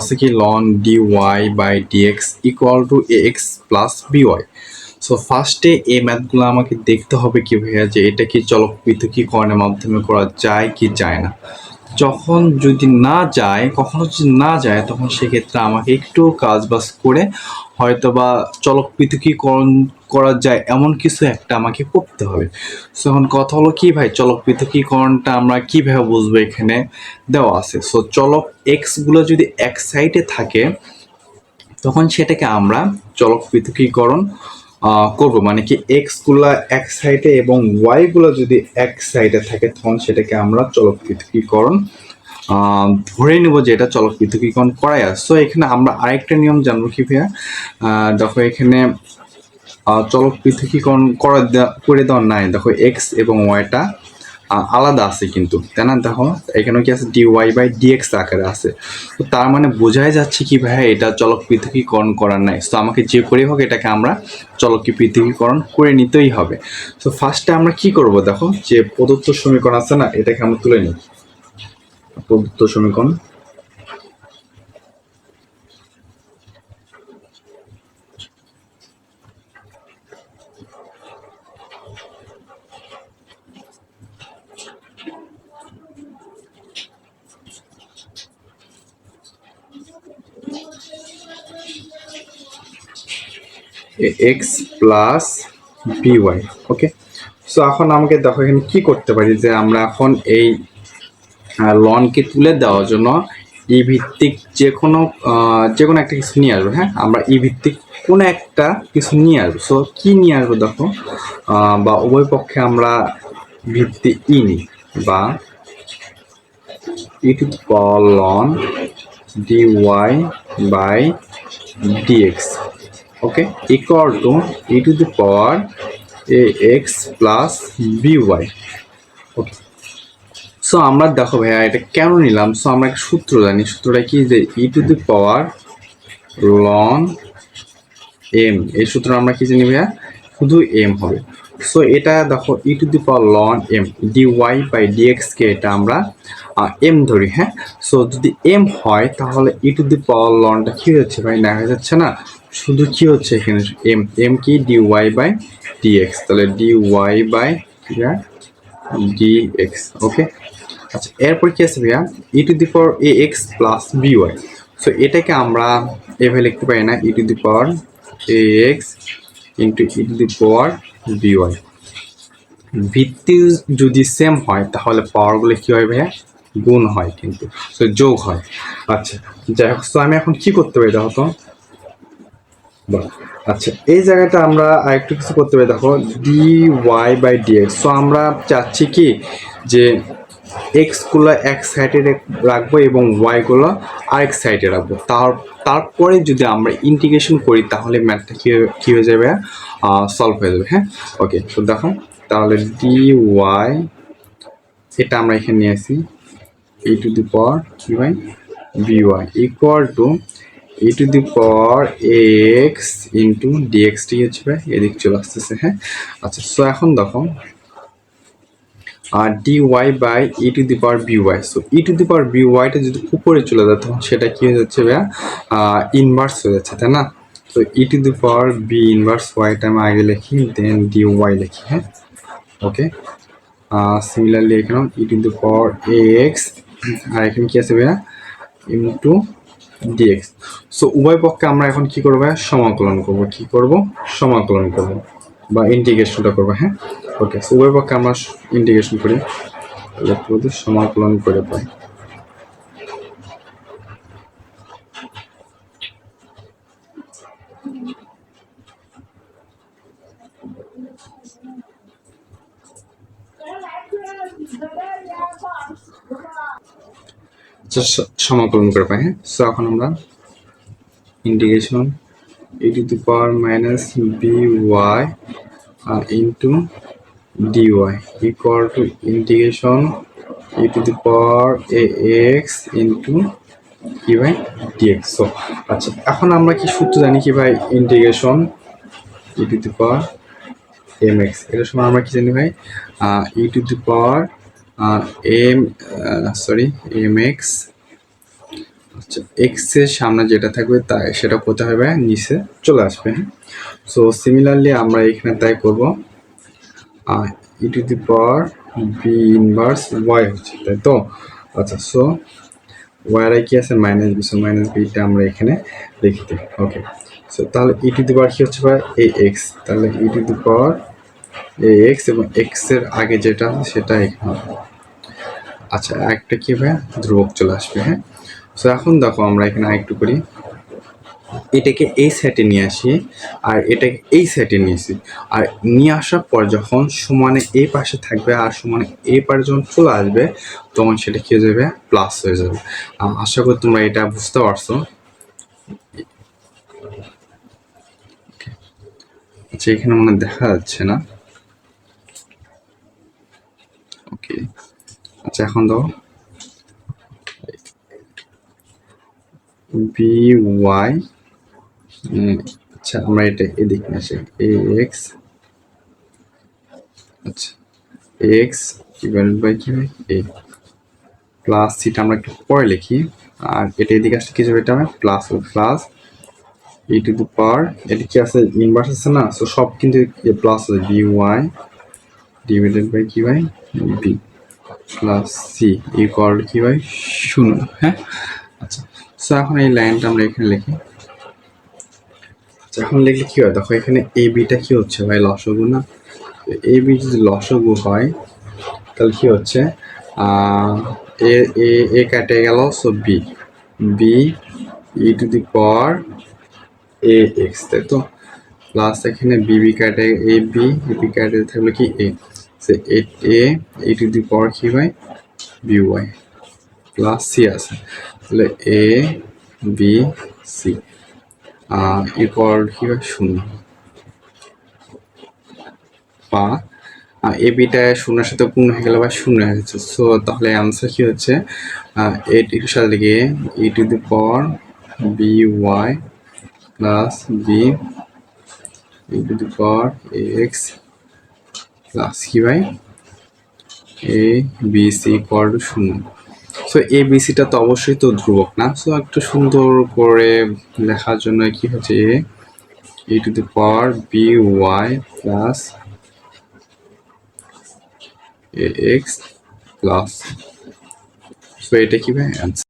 আছে কি ln d y by dx equal to a x plus b y so ফার্স্টে এই ম্যাথগুলো আমাকে দেখতে হবে কি ভাইয়া যে এটা কি চলক পৃথকীকরণের মাধ্যমে করা যায় কি যায় না। যখন যদি না যায়, কখনো যদি না যায়, তখন সেক্ষেত্রে আমাকে একটু কাজ বাজ করে হয়তো বা চলক পৃথকীকরণ করা যায়, এমন কিছু একটা আমাকে করতে হবে। সো এখন কথা হলো কি ভাই? চলক পৃথকীকরণটা আমরা কীভাবে বুঝব এখানে? দেওয়া আছে। সো চলক এক্সগুলো যদি এক সাইডে থাকে, তখন সেটাকে আমরা চলক পৃথকীকরণ করব। মানে কি এক্সগুলা এক সাইডে এবং ওয়াই গুলো যদি এক সাইডে থাকে, তখন সেটাকে আমরা চলক পৃথকীকরণ ধরে নেব যে এটা চলক পৃথকীকরণ করাই সো এখানে আমরা আরেকটা নিয়ম জানব কি ভাইয়া? দেখো এখানে চলক পৃথকীকরণ করে দেওয়া- করে দেওয়া নাই। দেখো এক্স এবং ওয়াইটা আলাদা আছে কিন্তু, তাই না? দেখো, এখানেও কি আছে? ডি ওয়াই বাই ডিএক্স আকারে আছে। তো তার মানে বোঝাই যাচ্ছে কি ভাই এটা চলক পৃথকীকরণ করার নাই। তো আমাকে যে করেই হোক, এটাকে আমরা চলককে পৃথকীকরণ করে নিতেই হবে। তো ফার্স্টে আমরা কি করব দেখো? যে প্রদত্ত সমীকরণ আছে না, এটাকে আমরা তুলে নিই। প্রদত্ত সমীকরণ x plus b y okay so এখন আমাকে দেখো এখানে কী করতে পারি যে আমরা এখন এই লনকে তুলে দেওয়ার জন্য ই ভিত্তিক যে কোনো যে কোনো একটা কিছু নিয়ে আসব হ্যাঁ? আমরা ই ভিত্তিক কোনো একটা কিছু নিয়ে আসব। সো কি নিয়ে আসব দেখো? বা উভয় পক্ষে আমরা ভিত্তি ই নিই বা e to power ln d y by dx okay? Equal to e to the power a x plus by okay. So আমরা দেখো ভাইয়া, এটা কেন নিলাম? সো আমরা একটা সূত্র জানি। সূত্রটা কি? যে E to the power loan M এই সূত্র আমরা কি জানি ভাইয়া? শুধু এম হবে। সো এটা দেখো e to the power ln m d y by dx কে এটা আমরা এম ধরি হ্যাঁ? সো যদি এম হয়, তাহলে ই টু দি পাওয়ার লনটা কি হচ্ছে ভাই? দেখা যাচ্ছে না। শুধু কি হচ্ছে এখানে? এম এম কি? D y by d x তাহলে d y by d x okay আচ্ছা এরপর কি আছে ভাইয়া? E to the power a x plus b y so এটাকে আমরা এভাবে লিখতে পারি না। E to the power a x into e to the power b y ভিত্তি যদি সেম হয়, তাহলে পাওয়ারগুলো কী হয় ভাইয়া? গুণ হয় কিন্তু। সো যোগ হয়। আচ্ছা যাই হোক। তো আমি এখন কি করতে পারি দেখো তো? আচ্ছা এই জায়গাটা আমরা আরেকটু কিছু করতে পারি। দেখো d y by dx so আমরা চাচ্ছি কি যে এক্সগুলো এক সাইডে রাখব এবং ওয়াইগুলো আরেক সাইডে রাখব। তার তারপরে যদি আমরা ইন্টিগ্রেশন করি, তাহলে ম্যাথটা কী কী হয়ে যাবে? সলভ হয়ে যাবে হ্যাঁ? ওকে তো দেখো, তাহলে ডি ওয়াই এটা আমরা এখানে নিয়ে আসি। e to the power কি by by equal to e to the power ax into dx টি হচ্ছে ভাই এদিক চলে আসতেছে হ্যাঁ? আচ্ছা সো এখন দেখো আর dy by e to the power by so e to the power byটা যদি উপরে চলে যায়, তখন সেটা কি হয়ে যাচ্ছে ভাইয়া? ইনভার্স হয়ে যাচ্ছে, তাই না? তো e to the power b inverse ওয়াইটা আমি আগে লিখি দেন dy লিখি হ্যাঁ? ওকে সিমিলারলি এখানেও ই টু দি পাওয়ার এক্স আর এখানে কি আছে ভাইয়া? ইন্টু ডিএক্স সো উভয় পক্ষে আমরা এখন কি করব সমাকলন করব। কি করব? সমাকলন করব। বা ইন্টিগ্রেশনটা করব হ্যাঁ? ওকে সো উভয় পক্ষে আমরা ইন্টিগ্রেশন করি। সমাকলন করে পাই। সমাকলন করে পাই হ্যাঁ? সো এখন আমরা integration e to the power minus b y into d y equal to integration e to the power a x into কি ভাই ডিএক্স সো আচ্ছা এখন আমরা কি সূত্র জানি কি ভাই? Integration e to the power m x এটার সময় আমরা কি জানি ভাই? E to the power m sorry m x এক্সের সামনে যেটা থাকবে তা, সেটা কোথায় হবে? নিচে চলে আসবে হ্যাঁ? সো সিমিলারলি আমরা এখানে তাই করব e to the power b inverse y হচ্ছে, তাই তো? আচ্ছা সো ওয়ার কি আছে? Minus B so minus beta আমরা এখানে লিখে দিই ওকে সো তাহলে ই টু দি পাওয়ার কি হচ্ছে ভাই? এ এক্স তাহলে ই to the power A x এবং এক্সের আগে যেটা সেটা এখানে। আচ্ছা একটা কি ভাই ধ্রুবক চলে আসবে হ্যাঁ? সো এখন দেখো আমরা এখানে আরেকটু করি। এটাকে এই সেটে নিয়ে আসি, আর এটাকে এই সেটে নিয়ে আসি। আর নিয়ে আসার পর যখন সমানে এই পাশে থাকবে আর সমানে এই পাশে যখন চলে আসবে, তখন সেটা কি হয়ে যাবে? প্লাস হয়ে যাবে। আশা করি তোমরা এটা বুঝতে পারছ। আচ্ছা এখানে মনে দেখা যাচ্ছে না ওকে আচ্ছা এখন দাও বি ওয়াই আচ্ছা আমরা এটা এদিকে নিয়ে আসি। এক্স আচ্ছা এক্স ডিভাইডেড বাই কি হয়? এ প্লাস সিটা আমরা একটু পরে লিখি। আর এটা এদিকে আসলে কি যাবে এটা plus plus e to the power এটা কি আছে? ইনভার্স আছে না? সো সব কিন্তু plus b y divided by কি by b plus c equal কি বাই শূন্য হ্যাঁ? আচ্ছা সো এখন এই লাইনটা আমরা এখানে লিখি। আচ্ছা এখন লিখলে কি হয়? দেখো, এখানে এ বিটা কি হচ্ছে ভাই? লসগু না? এ বি যদি লসগু হয়, তাহলে কি হচ্ছে? এ এ কেটে গেল so b b e to the power a x তাই তো? প্লাস এখানে বিবি কাটে এ বি বি কাটে থাকল কি এ সে এ এ টু দি পাওয়ার কি হয়? B Y. প্লাস সি আছে। তাহলে এ, বি, সি। ইকুয়াল কি হয়? শূন্য। বা এ বিটা শূন্যের সাথে পূর্ণ হয়ে গেলে বা শূন্য হয়ে গেছে। সো তাহলে অ্যান্সার কি হচ্ছে? এইট এর সাথে লিখে e to the power b y plus b e to the power x plus কি by a b c equal to শূন্য সো এ বি সিটা তো অবশ্যই তো ধ্রুবক না। সো একটু সুন্দর করে লেখার জন্য কি হচ্ছে a e to the power b y plus a x plus so এটা কি ভাই? অ্যান্সার